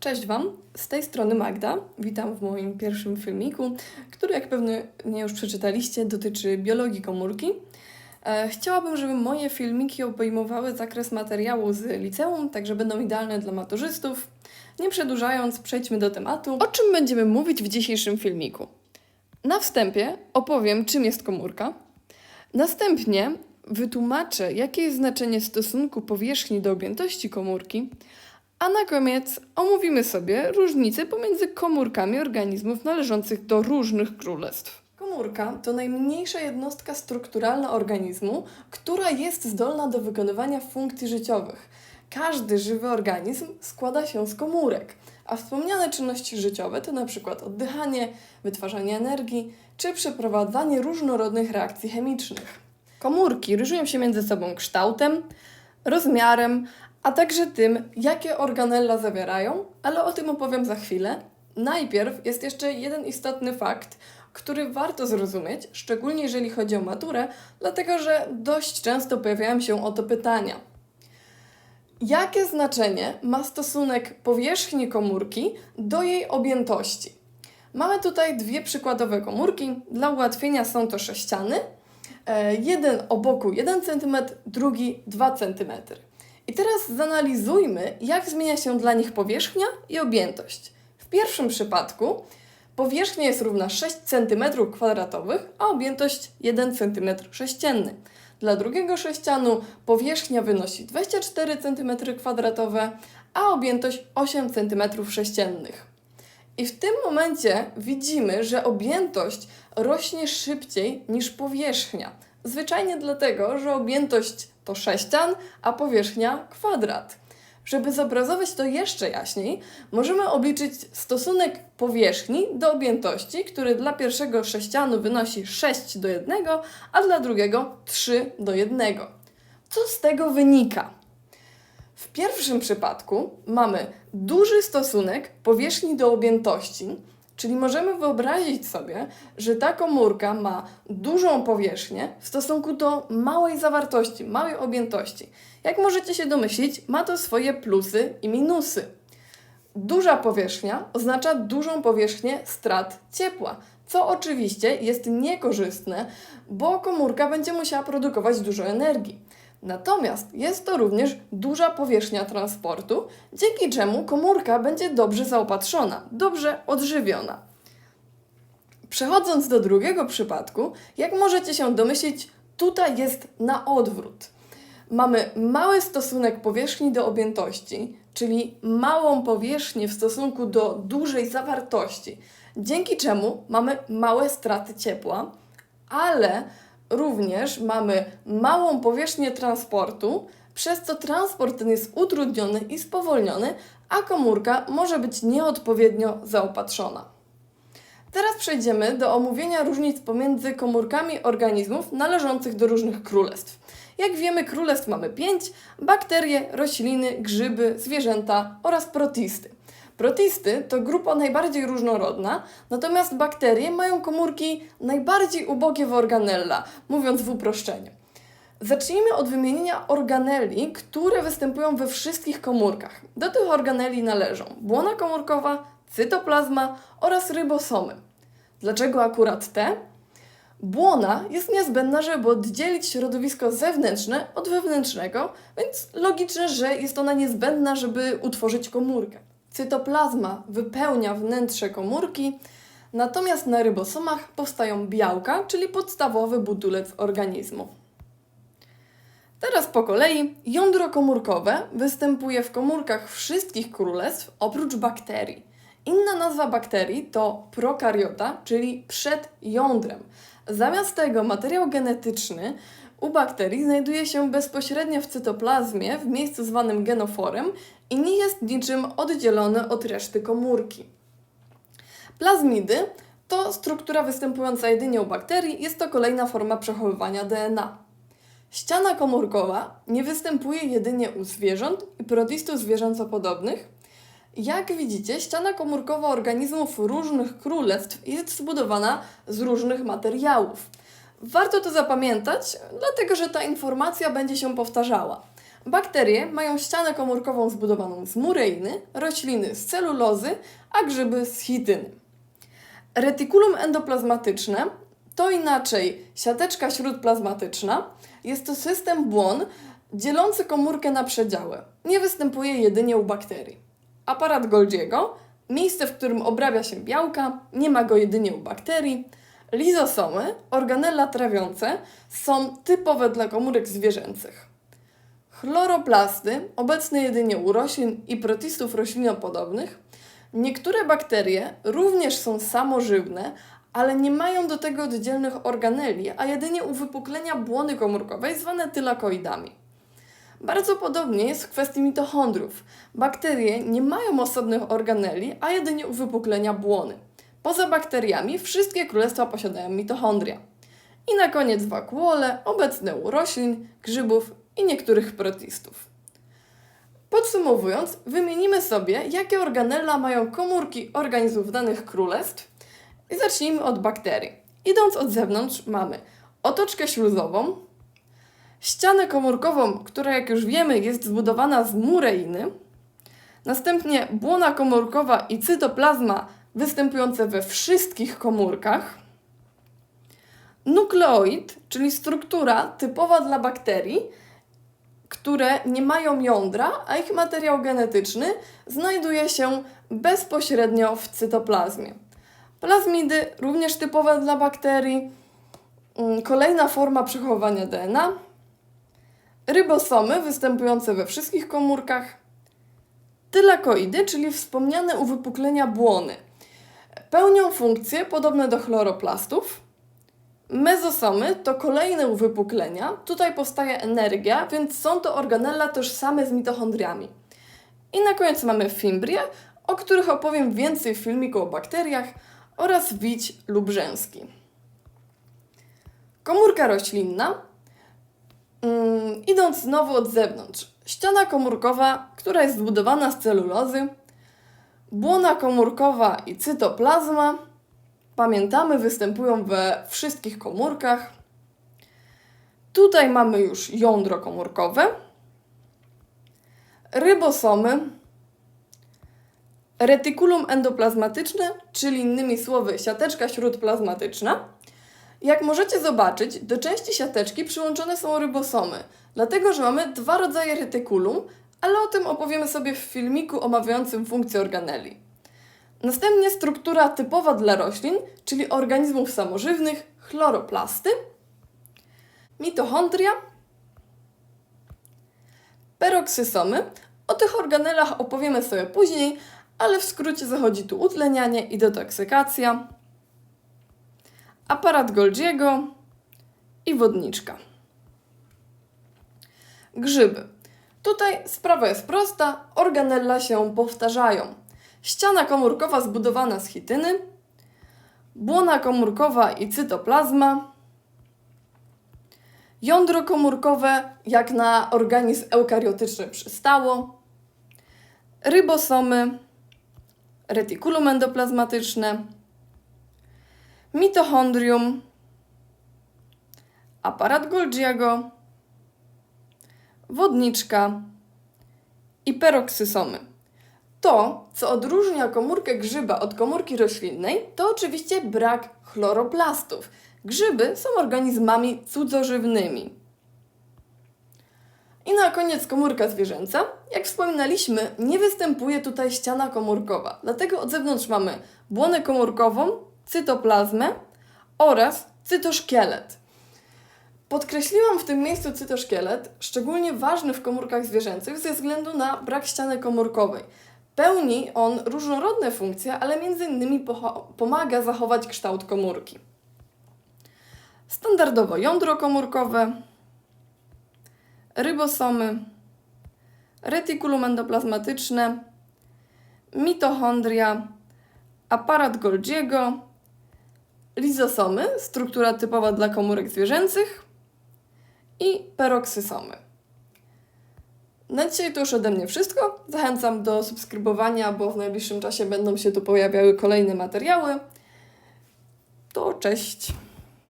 Cześć Wam, z tej strony Magda. Witam w moim pierwszym filmiku, który jak pewnie już przeczytaliście dotyczy biologii komórki. E, Chciałabym, żeby moje filmiki obejmowały zakres materiału z liceum, także będą idealne dla maturzystów. Nie przedłużając, przejdźmy do tematu. O czym będziemy mówić w dzisiejszym filmiku? Na wstępie opowiem, czym jest komórka. Następnie wytłumaczę, jakie jest znaczenie stosunku powierzchni do objętości komórki. A na koniec omówimy sobie różnice pomiędzy komórkami organizmów należących do różnych królestw. Komórka to najmniejsza jednostka strukturalna organizmu, która jest zdolna do wykonywania funkcji życiowych. Każdy żywy organizm składa się z komórek, a wspomniane czynności życiowe to np. oddychanie, wytwarzanie energii czy przeprowadzanie różnorodnych reakcji chemicznych. Komórki różnią się między sobą kształtem, rozmiarem, a także tym, jakie organella zawierają, ale o tym opowiem za chwilę. Najpierw jest jeszcze jeden istotny fakt, który warto zrozumieć, szczególnie jeżeli chodzi o maturę, dlatego że dość często pojawiają się o to pytania. Jakie znaczenie ma stosunek powierzchni komórki do jej objętości? Mamy tutaj dwie przykładowe komórki. Dla ułatwienia są to sześciany. E, Jeden o boku 1 cm, drugi 2 cm. I teraz zanalizujmy, jak zmienia się dla nich powierzchnia i objętość. W pierwszym przypadku powierzchnia jest równa 6 cm2, a objętość 1 cm sześcienny. Dla drugiego sześcianu powierzchnia wynosi 24 cm2, a objętość 8 cm sześciennych. I w tym momencie widzimy, że objętość rośnie szybciej niż powierzchnia. Zwyczajnie dlatego, że objętość to sześcian, a powierzchnia kwadrat. Żeby zobrazować to jeszcze jaśniej, możemy obliczyć stosunek powierzchni do objętości, który dla pierwszego sześcianu wynosi 6 do 1, a dla drugiego 3 do 1. Co z tego wynika? W pierwszym przypadku mamy duży stosunek powierzchni do objętości, czyli możemy wyobrazić sobie, że ta komórka ma dużą powierzchnię w stosunku do małej zawartości, małej objętości. Jak możecie się domyślić, ma to swoje plusy i minusy. Duża powierzchnia oznacza dużą powierzchnię strat ciepła, co oczywiście jest niekorzystne, bo komórka będzie musiała produkować dużo energii. Natomiast jest to również duża powierzchnia transportu, dzięki czemu komórka będzie dobrze zaopatrzona, dobrze odżywiona. Przechodząc do drugiego przypadku, jak możecie się domyślić, tutaj jest na odwrót. Mamy mały stosunek powierzchni do objętości, czyli małą powierzchnię w stosunku do dużej zawartości, dzięki czemu mamy małe straty ciepła, ale również mamy małą powierzchnię transportu, przez co transport ten jest utrudniony i spowolniony, a komórka może być nieodpowiednio zaopatrzona. Teraz przejdziemy do omówienia różnic pomiędzy komórkami organizmów należących do różnych królestw. Jak wiemy, królestw mamy pięć: bakterie, rośliny, grzyby, zwierzęta oraz protisty. Protisty to grupa najbardziej różnorodna, natomiast bakterie mają komórki najbardziej ubogie w organella, mówiąc w uproszczeniu. Zacznijmy od wymienienia organeli, które występują we wszystkich komórkach. Do tych organeli należą błona komórkowa, cytoplazma oraz rybosomy. Dlaczego akurat te? Błona jest niezbędna, żeby oddzielić środowisko zewnętrzne od wewnętrznego, więc logiczne, że jest ona niezbędna, żeby utworzyć komórkę. Cytoplazma wypełnia wnętrze komórki, natomiast na rybosomach powstają białka, czyli podstawowy budulec organizmu. Teraz po kolei jądro komórkowe występuje w komórkach wszystkich królestw oprócz bakterii. Inna nazwa bakterii to prokariota, czyli przed jądrem. Zamiast tego materiał genetyczny u bakterii znajduje się bezpośrednio w cytoplazmie w miejscu zwanym genoforem i nie jest niczym oddzielony od reszty komórki. Plazmidy to struktura występująca jedynie u bakterii, jest to kolejna forma przechowywania DNA. Ściana komórkowa nie występuje jedynie u zwierząt i protistów zwierzęcopodobnych. Jak widzicie, ściana komórkowa organizmów różnych królestw jest zbudowana z różnych materiałów. Warto to zapamiętać, dlatego że ta informacja będzie się powtarzała. Bakterie mają ścianę komórkową zbudowaną z mureiny, rośliny z celulozy, a grzyby z chityny. Retikulum endoplazmatyczne to inaczej siateczka śródplazmatyczna. Jest to system błon dzielący komórkę na przedziały. Nie występuje jedynie u bakterii. Aparat Golgiego, miejsce, w którym obrabia się białka, nie ma go jedynie u bakterii. Lizosomy, organella trawiące, są typowe dla komórek zwierzęcych. Chloroplasty, obecne jedynie u roślin i protistów roślinopodobnych. Niektóre bakterie również są samożywne, ale nie mają do tego oddzielnych organeli, a jedynie uwypuklenia błony komórkowej zwane tylakoidami. Bardzo podobnie jest w kwestii mitochondriów. Bakterie nie mają osobnych organeli, a jedynie uwypuklenia błony. Poza bakteriami wszystkie królestwa posiadają mitochondria. I na koniec wakuole, obecne u roślin, grzybów i niektórych protistów. Podsumowując, wymienimy sobie, jakie organella mają komórki organizmów danych królestw i zacznijmy od bakterii. Idąc od zewnątrz mamy otoczkę śluzową, ścianę komórkową, która jak już wiemy jest zbudowana z mureiny, następnie błona komórkowa i cytoplazma występujące we wszystkich komórkach, nukleoid, czyli struktura typowa dla bakterii, które nie mają jądra, a ich materiał genetyczny znajduje się bezpośrednio w cytoplazmie. Plazmidy również typowe dla bakterii. Mm, Kolejna forma przechowywania DNA. Rybosomy występujące we wszystkich komórkach. Tylakoidy, czyli wspomniane uwypuklenia błony. Pełnią funkcje podobne do chloroplastów. Mezosomy to kolejne uwypuklenia. Tutaj powstaje energia, więc są to organella tożsame z mitochondriami. I na koniec mamy fimbrie, o których opowiem więcej w filmiku o bakteriach oraz wić lub rzęski. Komórka roślinna. Mm, idąc znowu od zewnątrz. Ściana komórkowa, która jest zbudowana z celulozy. Błona komórkowa i cytoplazma. Pamiętamy, występują we wszystkich komórkach. Tutaj mamy już jądro komórkowe. Rybosomy. Retikulum endoplazmatyczne, czyli innymi słowy siateczka śródplazmatyczna. Jak możecie zobaczyć, do części siateczki przyłączone są rybosomy, dlatego że mamy dwa rodzaje retykulum, ale o tym opowiemy sobie w filmiku omawiającym funkcje organeli. Następnie struktura typowa dla roślin, czyli organizmów samożywnych, chloroplasty, mitochondria, peroksysomy. O tych organelach opowiemy sobie później, ale w skrócie zachodzi tu utlenianie i detoksykacja, aparat Golgiego i wodniczka. Grzyby. Tutaj sprawa jest prosta, organella się powtarzają. Ściana komórkowa zbudowana z chityny, błona komórkowa i cytoplazma, jądro komórkowe, jak na organizm eukariotyczny przystało, rybosomy, retikulum endoplazmatyczne, mitochondrium, aparat Golgiego, wodniczka i peroksysomy. To, co odróżnia komórkę grzyba od komórki roślinnej, to oczywiście brak chloroplastów. Grzyby są organizmami cudzożywnymi. I na koniec komórka zwierzęca. Jak wspominaliśmy, nie występuje tutaj ściana komórkowa, dlatego od zewnątrz mamy błonę komórkową, cytoplazmę oraz cytoszkielet. Podkreśliłam w tym miejscu cytoszkielet, szczególnie ważny w komórkach zwierzęcych ze względu na brak ściany komórkowej. Pełni on różnorodne funkcje, ale pocho- pomaga zachować kształt komórki. Standardowo jądro komórkowe, rybosomy, retikulum endoplazmatyczne, mitochondria, aparat Golgiego, lizosomy, struktura typowa dla komórek zwierzęcych i peroksysomy. Na dzisiaj to już ode mnie wszystko. Zachęcam do subskrybowania, bo w najbliższym czasie będą się tu pojawiały kolejne materiały. To cześć!